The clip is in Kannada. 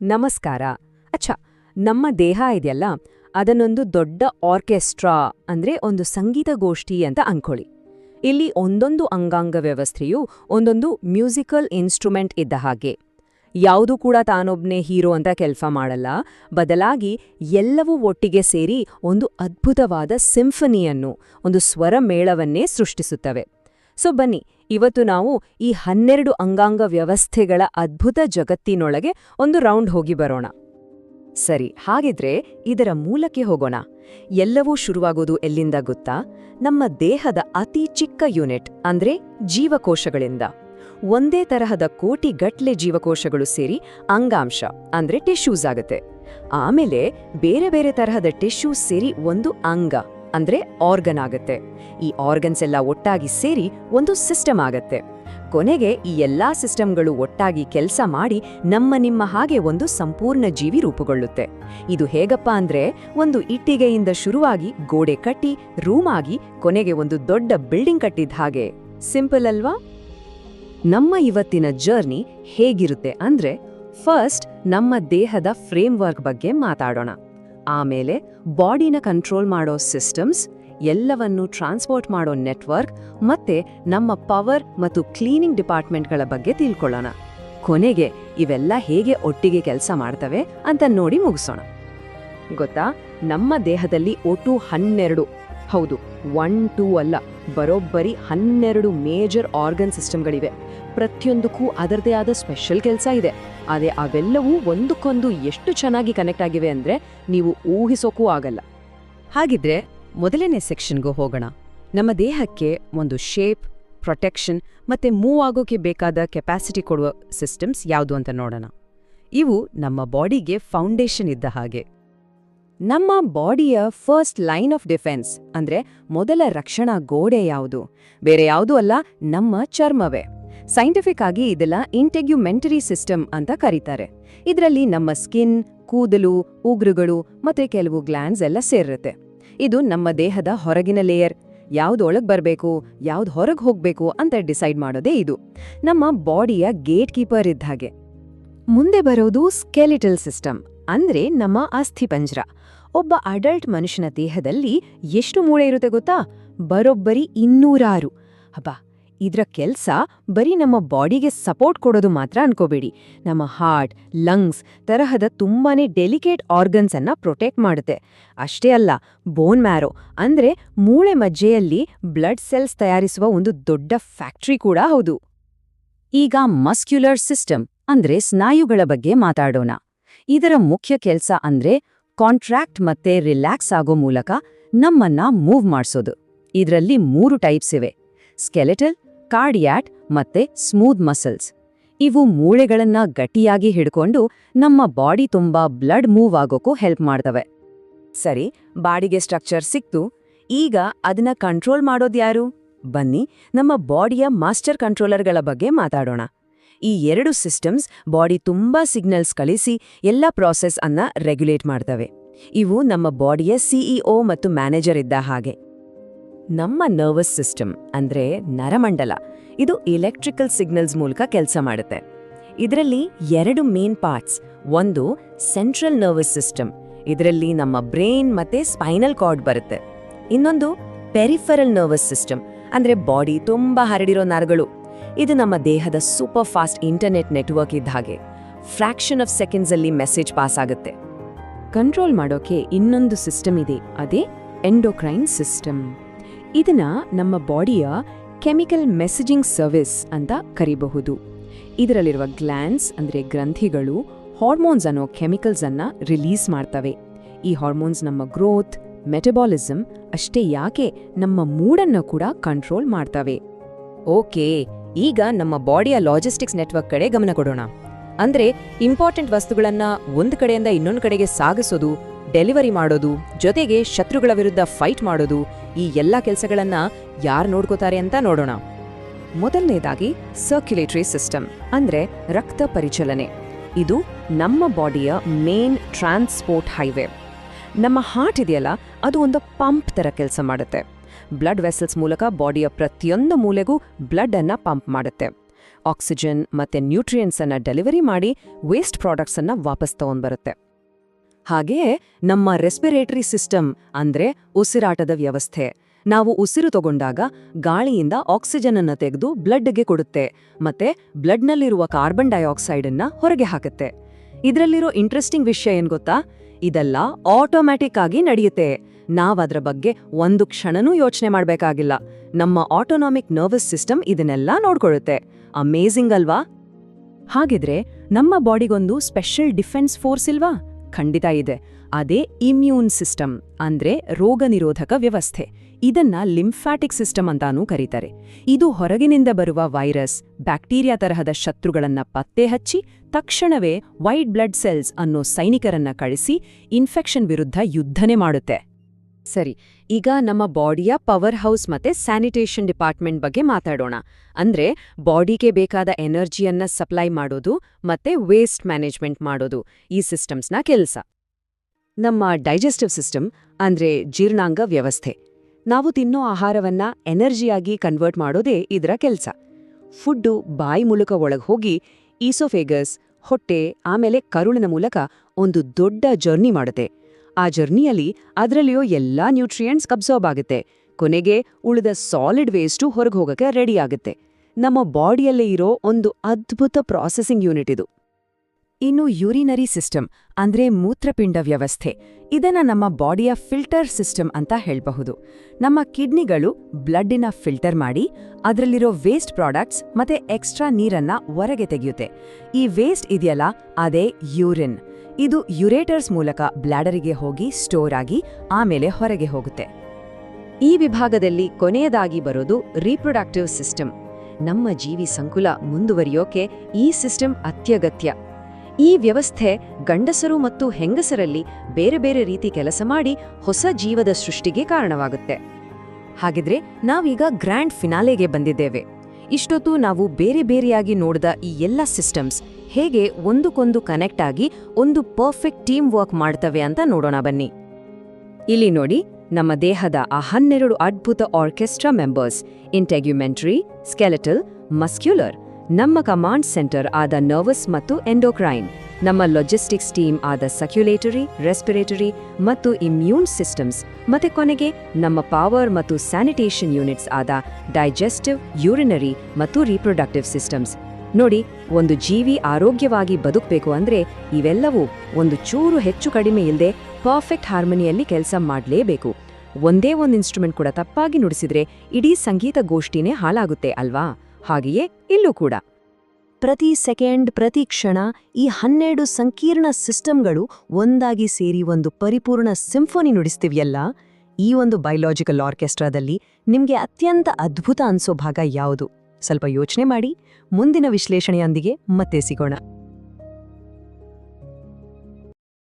ನಮಸ್ಕಾರ. ಅಚ್ಚ, ನಮ್ಮ ದೇಹ ಇದೆಯಲ್ಲ, ಅದನ್ನೊಂದು ದೊಡ್ಡ ಆರ್ಕೆಸ್ಟ್ರಾ ಅಂದ್ರೆ ಒಂದು ಸಂಗೀತ ಗೋಷ್ಠಿ ಅಂತ ಅಂದ್ಕೊಳ್ಳಿ ಇಲ್ಲಿ ಒಂದೊಂದು ಅಂಗಾಂಗ ವ್ಯವಸ್ಥೆಯು ಒಂದೊಂದು ಮ್ಯೂಸಿಕಲ್ ಇನ್ಸ್ಟ್ರುಮೆಂಟ್ ಇದ್ದ ಹಾಗೆ. ಯಾವುದು ಕೂಡ ತಾನೊಬ್ನೇ ಹೀರೋ ಅಂತ ಕೆಲಸ ಮಾಡಲ್ಲ, ಬದಲಾಗಿ ಎಲ್ಲವೂ ಒಟ್ಟಿಗೆ ಸೇರಿ ಒಂದು ಅದ್ಭುತವಾದ ಸಿಂಫನಿಯನ್ನು, ಒಂದು ಸ್ವರ ಮೇಳವನ್ನೇ ಸೃಷ್ಟಿಸುತ್ತವೆ. ಸೊ ಬನ್ನಿ ಇವತ್ತು ನಾವು ಈ ಹನ್ನೆರಡು ಅಂಗಾಂಗ ವ್ಯವಸ್ಥೆಗಳ ಅದ್ಭುತ ಜಗತ್ತಿನೊಳಗೆ ಒಂದು ರೌಂಡ್ ಹೋಗಿ ಬರೋಣ. ಸರಿ, ಹಾಗಿದ್ರೆ ಇದರ ಮೂಲಕ್ಕೆ ಹೋಗೋಣ. ಎಲ್ಲವೂ ಶುರುವಾಗೋದು ಎಲ್ಲಿಂದ ಗೊತ್ತಾ? ನಮ್ಮ ದೇಹದ ಅತಿ ಚಿಕ್ಕ ಯೂನಿಟ್, ಅಂದ್ರೆ ಜೀವಕೋಶಗಳಿಂದ. ಒಂದೇ ತರಹದ ಕೋಟಿ ಗಟ್ಲೆ ಜೀವಕೋಶಗಳು ಸೇರಿ ಅಂಗಾಂಶ, ಅಂದ್ರೆ ಟಿಶ್ಯೂಸ್ ಆಗುತ್ತೆ. ಆಮೇಲೆ ಬೇರೆ ಬೇರೆ ತರಹದ ಟಿಶ್ಯೂಸ್ ಸೇರಿ ಒಂದು ಅಂಗ. ಅಂದ್ರೆ ಆರ್ಗನ್ ಆಗುತ್ತೆ. ಈ ಆರ್ಗನ್ಸ್ ಎಲ್ಲ ಒಟ್ಟಾಗಿ ಸೇರಿ ಒಂದು ಸಿಸ್ಟಮ್ ಆಗತ್ತೆ. ಕೊನೆಗೆ ಈ ಎಲ್ಲಾ ಸಿಸ್ಟಮ್ಗಳು ಒಟ್ಟಾಗಿ ಕೆಲಸ ಮಾಡಿ ನಮ್ಮ ನಿಮ್ಮ ಹಾಗೆ ಒಂದು ಸಂಪೂರ್ಣ ಜೀವಿ ರೂಪುಗೊಳ್ಳುತ್ತೆ. ಇದು ಹೇಗಪ್ಪ ಅಂದ್ರೆ ಒಂದು ಇಟ್ಟಿಗೆಯಿಂದ ಶುರುವಾಗಿ ಗೋಡೆ ಕಟ್ಟಿ ರೂಮ್ ಆಗಿ ಕೊನೆಗೆ ಒಂದು ದೊಡ್ಡ ಬಿಲ್ಡಿಂಗ್ ಕಟ್ಟಿದ ಹಾಗೆ. ಸಿಂಪಲ್ ಅಲ್ವಾ? ನಮ್ಮ ಇವತ್ತಿನ ಜರ್ನಿ ಹೇಗಿರುತ್ತೆ ಅಂದ್ರೆ ಫಸ್ಟ್ ನಮ್ಮ ದೇಹದ ಫ್ರೇಮ್ವರ್ಕ್ ಬಗ್ಗೆ ಮಾತಾಡೋಣ. ಆಮೇಲೆ ಬಾಡಿನ ಕಂಟ್ರೋಲ್ ಮಾಡೋ ಸಿಸ್ಟಮ್ಸ್, ಎಲ್ಲವನ್ನು ಟ್ರಾನ್ಸ್ಪೋರ್ಟ್ ಮಾಡೋ ನೆಟ್ವರ್ಕ್ ಮತ್ತೆ ನಮ್ಮ ಪವರ್ ಮತ್ತು ಕ್ಲೀನಿಂಗ್ ಡಿಪಾರ್ಟ್ಮೆಂಟ್ಗಳ ಬಗ್ಗೆ ತಿಳ್ಕೊಳ್ಳೋಣ. ಕೊನೆಗೆ ಇವೆಲ್ಲ ಹೇಗೆ ಒಟ್ಟಿಗೆ ಕೆಲಸ ಮಾಡ್ತವೆ ಅಂತ ನೋಡಿ ಮುಗಿಸೋಣ. ಗೊತ್ತಾ? ನಮ್ಮ ದೇಹದಲ್ಲಿ ಒಟ್ಟು ಹನ್ನೆರಡು. ಹೌದು, ಒನ್, ಟೂ ಅಲ್ಲ, ಬರೋಬ್ಬರಿ ಹನ್ನೆರಡು ಮೇಜರ್ ಆರ್ಗನ್ ಸಿಸ್ಟಮ್ಗಳಿವೆ. ಪ್ರತಿಯೊಂದಕ್ಕೂ ಅದರದೇ ಆದ ಸ್ಪೆಷಲ್ ಕೆಲಸ ಇದೆ. ಅದೇ ಅವೆಲ್ಲವೂ ಒಂದಕ್ಕೊಂದು ಎಷ್ಟು ಚೆನ್ನಾಗಿ ಕನೆಕ್ಟ್ ಆಗಿವೆ ಅಂದ್ರೆ ನೀವು ಊಹಿಸೋಕ್ಕೂ ಆಗಲ್ಲ. ಹಾಗಿದ್ರೆ ಮೊದಲನೇ ಸೆಕ್ಷನ್ಗೂ ಹೋಗೋಣ. ನಮ್ಮ ದೇಹಕ್ಕೆ ಒಂದು ಶೇಪ್ ಪ್ರೊಟೆಕ್ಷನ್ ಮತ್ತೆ ಮೂವ್ ಆಗೋಕೆ ಬೇಕಾದ ಕೆಪಾಸಿಟಿ ಕೊಡುವ ಸಿಸ್ಟಮ್ಸ್ ಯಾವುದು ಅಂತ ನೋಡೋಣ. ಇವು ನಮ್ಮ ಬಾಡಿಗೆ ಫೌಂಡೇಶನ್ ಇದ್ದ ಹಾಗೆ. ನಮ್ಮ ಬಾಡಿಯ ಫಸ್ಟ್ ಲೈನ್ ಆಫ್ ಡಿಫೆನ್ಸ್ ಅಂದ್ರೆ ಮೊದಲ ರಕ್ಷಣಾ ಗೋಡೆ ಯಾವುದು? ಬೇರೆ ಯಾವುದೂ ಅಲ್ಲ, ನಮ್ಮ ಚರ್ಮವೇ. ಸೈಂಟಿಫಿಕ್ ಆಗಿ ಇದೆಲ್ಲ ಇಂಟೆಗ್ಯುಮೆಂಟರಿ ಸಿಸ್ಟಮ್ ಅಂತ ಕರೀತಾರೆ. ಇದರಲ್ಲಿ ನಮ್ಮ ಸ್ಕಿನ್ ಕೂದಲು, ಉಗ್ರುಗಳು ಮತ್ತೆ ಕೆಲವು ಗ್ಲ್ಯಾಂಡ್ಸ್ ಎಲ್ಲ ಸೇರಿರುತ್ತೆ. ಇದು ನಮ್ಮ ದೇಹದ ಹೊರಗಿನ ಲೇಯರ್ ಯಾವ್ದು ಒಳಗೆ ಬರಬೇಕು, ಯಾವ್ದು ಹೊರಗೆ ಹೋಗಬೇಕು ಅಂತ ಡಿಸೈಡ್ ಮಾಡೋದೇ ಇದು. ನಮ್ಮ ಬಾಡಿಯ ಗೇಟ್ ಕೀಪರ್ ಇದ್ದ ಹಾಗೆ. ಮುಂದೆ ಬರೋದು ಸ್ಕೆಲಿಟಲ್ ಸಿಸ್ಟಮ್ ಅಂದ್ರೆ ನಮ್ಮ ಅಸ್ಥಿಪಂಜರ ಒಬ್ಬ ಅಡಲ್ಟ್ ಮನುಷ್ಯನ ದೇಹದಲ್ಲಿ ಎಷ್ಟು ಮೂಳೆ ಇರುತ್ತೆ ಗೊತ್ತಾ? ಬರೋಬ್ಬರಿ ಇನ್ನೂರಾರು. ಹಬ್ಬ ಇದ್ರ ಕೆಲಸ ಬರೀ ನಮ್ಮ ಬಾಡಿಗೆ ಸಪೋರ್ಟ್ ಕೊಡೋದು ಮಾತ್ರ ಅನ್ಕೋಬೇಡಿ. ನಮ್ಮ ಹಾರ್ಟ್, ಲಂಗ್ಸ್ ತರಹದ ತುಂಬಾನೇ ಡೆಲಿಕೇಟ್ ಆರ್ಗನ್ಸ್ ಅನ್ನ ಪ್ರೊಟೆಕ್ಟ್ ಮಾಡುತ್ತೆ. ಅಷ್ಟೇ ಅಲ್ಲ, ಬೋನ್ ಮ್ಯಾರೋ ಅಂದ್ರೆ ಮೂಳೆ ಮಜ್ಜೆಯಲ್ಲಿ ಬ್ಲಡ್ ಸೆಲ್ಸ್ ತಯಾರಿಸುವ ಒಂದು ದೊಡ್ಡ ಫ್ಯಾಕ್ಟ್ರಿ ಕೂಡ ಹೌದು. ಈಗ ಮಸ್ಕ್ಯುಲರ್ ಸಿಸ್ಟಮ್ ಅಂದ್ರೆ ಸ್ನಾಯುಗಳ ಬಗ್ಗೆ ಮಾತಾಡೋಣ. ಇದರ ಮುಖ್ಯ ಕೆಲಸ ಅಂದ್ರೆ ಕಾಂಟ್ರಾಕ್ಟ್ ಮತ್ತೆ ರಿಲ್ಯಾಕ್ಸ್ ಆಗೋ ಮೂಲಕ ನಮ್ಮನ್ನ ಮೂವ್ ಮಾಡಿಸೋದು. ಇದರಲ್ಲಿ ಮೂರು ಟೈಪ್ಸ್ ಇವೆ. ಸ್ಕೆಲೆಟಲ್ ಕಾರ್ಡಿಯಾಟ್ ಮತ್ತೆ ಸ್ಮೂತ್ ಮಸಲ್ಸ್. ಇವು ಮೂಳೆಗಳನ್ನ ಗಟ್ಟಿಯಾಗಿ ಹಿಡ್ಕೊಂಡು ನಮ್ಮ ಬಾಡಿ ತುಂಬಾ ಬ್ಲಡ್ ಮೂವ್ ಆಗೋಕ್ಕೂ ಹೆಲ್ಪ್ ಮಾಡ್ತವೆ. ಸರಿ, ಬಾಡಿಗೆ ಸ್ಟ್ರಕ್ಚರ್ ಸಿಕ್ತು. ಈಗ ಅದನ್ನ ಕಂಟ್ರೋಲ್ ಮಾಡೋದ್ಯಾರು ಬನ್ನಿ, ನಮ್ಮ ಬಾಡಿಯ ಮಾಸ್ಟರ್ ಕಂಟ್ರೋಲರ್ಗಳ ಬಗ್ಗೆ ಮಾತಾಡೋಣ. ಈ ಎರಡು ಸಿಸ್ಟಮ್ಸ್ ಬಾಡಿ ತುಂಬಾ ಸಿಗ್ನಲ್ಸ್ ಕಳಿಸಿ ಎಲ್ಲ ಪ್ರಾಸೆಸ್ ಅನ್ನ ರೆಗ್ಯುಲೇಟ್ ಮಾಡ್ತವೆ. ಇವು ನಮ್ಮ ಬಾಡಿಯ ಸಿಇಒ ಮತ್ತು ಮ್ಯಾನೇಜರ್ ಇದ್ದ ಹಾಗೆ. ನಮ್ಮ ನರ್ವಸ್ ಸಿಸ್ಟಮ್, ಅಂದ್ರೆ ನರಮಂಡಲ, ಇದು ಎಲೆಕ್ಟ್ರಿಕಲ್ ಸಿಗ್ನಲ್ಸ್ ಮೂಲಕ ಕೆಲಸ ಮಾಡುತ್ತೆ. ಇದರಲ್ಲಿ ಎರಡು ಮೇನ್ ಪಾರ್ಟ್ಸ್ ಒಂದು ಸೆಂಟ್ರಲ್ ನರ್ವಸ್ ಸಿಸ್ಟಮ್ ಇದರಲ್ಲಿ ನಮ್ಮ ಬ್ರೈನ್ ಮತ್ತೆ ಸ್ಪೈನಲ್ ಕಾರ್ಡ್ ಬರುತ್ತೆ. ಇನ್ನೊಂದು ಪೆರಿಫರಲ್ ನರ್ವಸ್ ಸಿಸ್ಟಮ್ ಅಂದ್ರೆ ಬಾಡಿ ತುಂಬಾ ಹರಡಿರೋ ನರಗಳು. ಇದು ನಮ್ಮ ದೇಹದ ಸೂಪರ್ ಫಾಸ್ಟ್ ಇಂಟರ್ನೆಟ್ ನೆಟ್ವರ್ಕ್ ಇದ್ದ ಹಾಗೆ ಫ್ರಾಕ್ಷನ್ ಆಫ್ ಸೆಕೆಂಡ್ಸ್ ಅಲ್ಲಿ ಮೆಸೇಜ್ ಪಾಸ್ ಆಗುತ್ತೆ. ಕಂಟ್ರೋಲ್ ಮಾಡೋಕೆ ಇನ್ನೊಂದು ಸಿಸ್ಟಮ್ ಇದೆ, ಅದೇ ಎಂಡೋಕ್ರೈನ್ ಸಿಸ್ಟಮ್ ಇದನ್ನ ನಮ್ಮ ಬಾಡಿಯ ಕೆಮಿಕಲ್ ಮೆಸೇಜಿಂಗ್ ಸರ್ವಿಸ್ ಅಂತ ಕರಿಬಹುದು. ಇದರಲ್ಲಿರುವ ಗ್ಲ್ಯಾನ್ಸ್ ಅಂದರೆ ಗ್ರಂಥಿಗಳು, ಹಾರ್ಮೋನ್ಸ್ ಅನ್ನೋ ಕೆಮಿಕಲ್ಸ್ ಅನ್ನ ರಿಲೀಸ್ ಮಾಡ್ತವೆ. ಈ ಹಾರ್ಮೋನ್ಸ್ ನಮ್ಮ ಗ್ರೋತ್ ಮೆಟಬಾಲಿಸಮ್ ಅಷ್ಟೇ ಯಾಕೆ ನಮ್ಮ ಮೂಡನ್ನು ಕೂಡ ಕಂಟ್ರೋಲ್ ಮಾಡ್ತವೆ. ಓಕೆ, ಈಗ ನಮ್ಮ ಬಾಡಿಯ ಲಾಜಿಸ್ಟಿಕ್ಸ್ ನೆಟ್ವರ್ಕ್ ಕಡೆ ಗಮನ ಕೊಡೋಣ. ಅಂದ್ರೆ ಇಂಪಾರ್ಟೆಂಟ್ ವಸ್ತುಗಳನ್ನ ಒಂದು ಕಡೆಯಿಂದ ಇನ್ನೊಂದು ಕಡೆಗೆ ಸಾಗಿಸೋದು ಡೆಲಿವರಿ ಮಾಡೋದು, ಜೊತೆಗೆ ಶತ್ರುಗಳ ವಿರುದ್ಧ ಫೈಟ್ ಮಾಡೋದು, ಈ ಎಲ್ಲ ಕೆಲಸಗಳನ್ನ ಯಾರು ನೋಡ್ಕೋತಾರೆ ಅಂತ ನೋಡೋಣ. ಮೊದಲನೇದಾಗಿ ಸರ್ಕ್ಯುಲೇಟರಿ ಸಿಸ್ಟಮ್ ಅಂದ್ರೆ ರಕ್ತ ಪರಿಚಲನೆ. ಇದು ನಮ್ಮ ಬಾಡಿಯ ಮೇನ್ ಟ್ರಾನ್ಸ್ಪೋರ್ಟ್ ಹೈವೇ ನಮ್ಮ ಹಾರ್ಟ್ ಇದೆಯಲ್ಲ, ಅದು ಒಂದು ಪಂಪ್ ಥರ ಕೆಲಸ ಮಾಡುತ್ತೆ. ಬ್ಲಡ್ ವೆಸಲ್ಸ್ ಮೂಲಕ ಬಾಡಿಯ ಪ್ರತಿಯೊಂದು ಮೂಲೆಗೂ ಬ್ಲಡ್ ಪಂಪ್ ಮಾಡುತ್ತೆ. ಆಕ್ಸಿಜನ್ ಮತ್ತೆ ನ್ಯೂಟ್ರಿಯೆಂಟ್ಸ್ ಡೆಲಿವರಿ ಮಾಡಿ ವೇಸ್ಟ್ ಪ್ರಾಡಕ್ಟ್ಸ್ ಅನ್ನ ವಾಪಸ್ ತಗೊಂಡ್ಬರುತ್ತೆ. ಹಾಗೆಯೇ ನಮ್ಮ ರೆಸ್ಪಿರೇಟರಿ ಸಿಸ್ಟಮ್ ಅಂದ್ರೆ ಉಸಿರಾಟದ ವ್ಯವಸ್ಥೆ. ನಾವು ಉಸಿರು ತಗೊಂಡಾಗ ಗಾಳಿಯಿಂದ ಆಕ್ಸಿಜನ್ ಅನ್ನು ತೆಗೆದು ಬ್ಲಡ್ಗೆ ಕೊಡುತ್ತೆ, ಮತ್ತೆ ಬ್ಲಡ್ನಲ್ಲಿರುವ ಕಾರ್ಬನ್ ಡೈಆಕ್ಸೈಡ್ ಅನ್ನ ಹೊರಗೆ ಹಾಕುತ್ತೆ. ಇದರಲ್ಲಿರೋ ಇಂಟ್ರೆಸ್ಟಿಂಗ್ ವಿಷಯ ಏನ್ ಗೊತ್ತಾ? ಇದೆಲ್ಲ ಆಟೋಮ್ಯಾಟಿಕ್ ಆಗಿ ನಡೆಯುತ್ತೆ. ನಾವದರ ಬಗ್ಗೆ ಒಂದು ಕ್ಷಣನೂ ಯೋಚನೆ ಮಾಡಬೇಕಾಗಿಲ್ಲ. ನಮ್ಮ ಆಟೋನಾಮಿಕ್ ನರ್ವಸ್ ಸಿಸ್ಟಮ್ ಇದನ್ನೆಲ್ಲ ನೋಡ್ಕೊಳ್ಳುತ್ತೆ. ಅಮೇಝಿಂಗ್ ಅಲ್ವಾ? ಹಾಗಿದ್ರೆ ನಮ್ಮ ಬಾಡಿಗೊಂದು ಸ್ಪೆಷಲ್ ಡಿಫೆನ್ಸ್ ಫೋರ್ಸ್ ಇಲ್ವಾ? ಖಂಡಿತ ಇದೆ. ಅದೇ ಇಮ್ಯೂನ್ ಸಿಸ್ಟಮ್ ಅಂದ್ರೆ ರೋಗ ನಿರೋಧಕ ವ್ಯವಸ್ಥೆ. ಇದನ್ನ ಲಿಂಫ್ಯಾಟಿಕ್ ಸಿಸ್ಟಮ್ ಅಂತಾನೂ ಕರೀತಾರೆ. ಇದು ಹೊರಗಿನಿಂದ ಬರುವ ವೈರಸ್ ಬ್ಯಾಕ್ಟೀರಿಯಾ ತರಹದ ಶತ್ರುಗಳನ್ನ ಪತ್ತೆ ಹಚ್ಚಿ, ತಕ್ಷಣವೇ ವೈಟ್ ಬ್ಲಡ್ ಸೆಲ್ಸ್ ಅನ್ನೋ ಸೈನಿಕರನ್ನ ಕಳಿಸಿ ಇನ್ಫೆಕ್ಷನ್ ವಿರುದ್ಧ ಯುದ್ಧನೆ ಮಾಡುತ್ತೆ. ಸರಿ, ಈಗ ನಮ್ಮ ಬಾಡಿಯ ಪವರ್ ಹೌಸ್ ಮತ್ತೆ ಸ್ಯಾನಿಟೇಷನ್ ಡಿಪಾರ್ಟ್ಮೆಂಟ್ ಬಗ್ಗೆ ಮಾತಾಡೋಣ. ಅಂದ್ರೆ ಬಾಡಿಗೆ ಬೇಕಾದ ಎನರ್ಜಿಯನ್ನ ಸಪ್ಲೈ ಮಾಡೋದು ಮತ್ತೆ ವೇಸ್ಟ್ ಮ್ಯಾನೇಜ್ಮೆಂಟ್ ಮಾಡೋದು, ಈ ಸಿಸ್ಟಮ್ಸ್ನ ಕೆಲಸ. ನಮ್ಮ ಡೈಜೆಸ್ಟಿವ್ ಸಿಸ್ಟಮ್ ಅಂದ್ರೆ ಜೀರ್ಣಾಂಗ ವ್ಯವಸ್ಥೆ. ನಾವು ತಿನ್ನೋ ಆಹಾರವನ್ನ ಎನರ್ಜಿಯಾಗಿ ಕನ್ವರ್ಟ್ ಮಾಡೋದೇ ಇದರ ಕೆಲಸ. ಫುಡ್ಡು ಬಾಯಿ ಮೂಲಕ ಒಳಗೆ ಹೋಗಿ ಈಸೋಫೇಗಸ್, ಹೊಟ್ಟೆ, ಆಮೇಲೆ ಕರುಳಿನ ಮೂಲಕ ಒಂದು ದೊಡ್ಡ ಜರ್ನಿ ಮಾಡುತ್ತೆ. ಆ ಜರ್ನಿಯಲ್ಲಿ ಅದರಲ್ಲಿಯೋ ಎಲ್ಲಾ ನ್ಯೂಟ್ರಿಯೆಂಟ್ಸ್ ಅಬ್ಸಾರ್ಬ್ ಆಗುತ್ತೆ. ಕೊನೆಗೆ ಉಳಿದ ಸಾಲಿಡ್ ವೇಸ್ಟು ಹೊರಗೆ ಹೋಗಕ್ಕೆ ರೆಡಿ ಆಗುತ್ತೆ. ನಮ್ಮ ಬಾಡಿಯಲ್ಲೇ ಇರೋ ಒಂದು ಅದ್ಭುತ ಪ್ರಾಸೆಸಿಂಗ್ ಯೂನಿಟ್ ಇದು. ಇನ್ನು ಯೂರಿನರಿ ಸಿಸ್ಟಮ್ ಅಂದ್ರೆ ಮೂತ್ರಪಿಂಡ ವ್ಯವಸ್ಥೆ. ಇದನ್ನ ನಮ್ಮ ಬಾಡಿಯ ಫಿಲ್ಟರ್ ಸಿಸ್ಟಮ್ ಅಂತ ಹೇಳಬಹುದು. ನಮ್ಮ ಕಿಡ್ನಿಗಳು ಬ್ಲಡ್ಡಿನ ಫಿಲ್ಟರ್ ಮಾಡಿ ಅದರಲ್ಲಿರೋ ವೇಸ್ಟ್ ಪ್ರಾಡಕ್ಟ್ಸ್ ಮತ್ತೆ ಎಕ್ಸ್ಟ್ರಾ ನೀರನ್ನ ಹೊರಗೆ ತೆಗೆಯುತ್ತೆ. ಈ ವೇಸ್ಟ್ ಇದೆಯಲ್ಲ, ಅದೇ ಯೂರಿನ್ ಇದು ಯುರೇಟರ್ಸ್ ಮೂಲಕ ಬ್ಲಾಡರಿಗೆ ಹೋಗಿ ಸ್ಟೋರ್ ಆಗಿ ಆಮೇಲೆ ಹೊರಗೆ ಹೋಗುತ್ತೆ. ಈ ವಿಭಾಗದಲ್ಲಿ ಕೊನೆಯದಾಗಿ ಬರೋದು ರೀಪ್ರೊಡಕ್ಟಿವ್ ಸಿಸ್ಟಮ್. ನಮ್ಮ ಜೀವಿ ಸಂಕುಲ ಮುಂದುವರಿಯೋಕೆ ಈ ಸಿಸ್ಟಮ್ ಅತ್ಯಗತ್ಯ. ಈ ವ್ಯವಸ್ಥೆ ಗಂಡಸರು ಮತ್ತು ಹೆಂಗಸರಲ್ಲಿ ಬೇರೆ ಬೇರೆ ರೀತಿ ಕೆಲಸ ಮಾಡಿ ಹೊಸ ಜೀವದ ಸೃಷ್ಟಿಗೆ ಕಾರಣವಾಗುತ್ತೆ. ಹಾಗಿದ್ರೆ ನಾವೀಗ ಗ್ರ್ಯಾಂಡ್ ಫಿನಾಲೆಗೆ ಬಂದಿದ್ದೇವೆ. ಇಷ್ಟೊತ್ತು ನಾವು ಬೇರೆ ಬೇರೆಯಾಗಿ ನೋಡಿದ ಈ ಎಲ್ಲ ಸಿಸ್ಟಮ್ಸ್ ಹೇಗೆ ಒಂದಕ್ಕೊಂದು ಕನೆಕ್ಟ್ ಆಗಿ ಒಂದು ಪರ್ಫೆಕ್ಟ್ ಟೀಮ್ ವರ್ಕ್ ಮಾಡ್ತವೆ ಅಂತ ನೋಡೋಣ ಬನ್ನಿ. ಇಲ್ಲಿ ನೋಡಿ, ನಮ್ಮ ದೇಹದ ಆ ಹನ್ನೆರಡು ಅದ್ಭುತ orchestra members integumentary skeletal muscular ನಮ್ಮ ಕಮಾಂಡ್ ಸೆಂಟರ್ ಆದ ನರ್ವಸ್ ಮತ್ತು ಎಂಡೋಕ್ರೈನ್ ನಮ್ಮ ಲಾಜಿಸ್ಟಿಕ್ಸ್ ಟೀಮ್ ಆದ ಸಕ್ಯುಲೇಟರಿ ರೆಸ್ಪಿರೇಟರಿ ಮತ್ತು ಇಮ್ಯೂನ್ ಸಿಸ್ಟಮ್ಸ್ ಮತ್ತೆ ಕೊನೆಗೆ ನಮ್ಮ ಪವರ್ ಮತ್ತು ಸ್ಯಾನಿಟೇಷನ್ ಯೂನಿಟ್ಸ್ ಆದ ಡೈಜೆಸ್ಟಿವ್ ಯೂರಿನರಿ ಮತ್ತು ರೀಪ್ರೊಡಕ್ಟಿವ್ ಸಿಸ್ಟಮ್ಸ್ ನೋಡಿ, ಒಂದು ಜೀವಿ ಆರೋಗ್ಯವಾಗಿ ಬದುಕಬೇಕು ಅಂದ್ರೆ ಇವೆಲ್ಲವೂ ಒಂದು ಚೂರು ಹೆಚ್ಚು ಕಡಿಮೆ ಇಲ್ಲದೆ ಪರ್ಫೆಕ್ಟ್ ಹಾರ್ಮನಿಯಲ್ಲಿ ಕೆಲಸ ಮಾಡಲೇಬೇಕು. ಒಂದೇ ಒಂದು ಇನ್ಸ್ಟ್ರೂಮೆಂಟ್ ಕೂಡ ತಪ್ಪಾಗಿ ನುಡಿಸಿದ್ರೆ ಇಡೀ ಸಂಗೀತ ಗೋಷ್ಠಿನೇ ಹಾಳಾಗುತ್ತೆ, ಅಲ್ವಾ? ಹಾಗೆಯೇ ಇಲ್ಲೂ ಕೂಡ. ಪ್ರತಿ ಸೆಕೆಂಡ್, ಪ್ರತಿ ಕ್ಷಣ ಈ ಹನ್ನೆರಡು ಸಂಕೀರ್ಣ ಸಿಸ್ಟಮ್ಗಳು ಒಂದಾಗಿ ಸೇರಿ ಒಂದು ಪರಿಪೂರ್ಣ ಸಿಂಫೋನಿ ನುಡಿಸ್ತೀವಿಯಲ್ಲ? ಈ ಒಂದು ಬಯೋಲಾಜಿಕಲ್ ಆರ್ಕೆಸ್ಟ್ರಾದಲ್ಲಿ ನಿಮಗೆ ಅತ್ಯಂತ ಅದ್ಭುತ ಅನ್ಸೋ ಭಾಗ ಯಾವುದು? ಸ್ವಲ್ಪ ಯೋಚನೆ ಮಾಡಿ, ಮುಂದಿನ ವಿಶ್ಲೇಷಣೆಯೊಂದಿಗೆ ಮತ್ತೆ ಸಿಗೋಣ.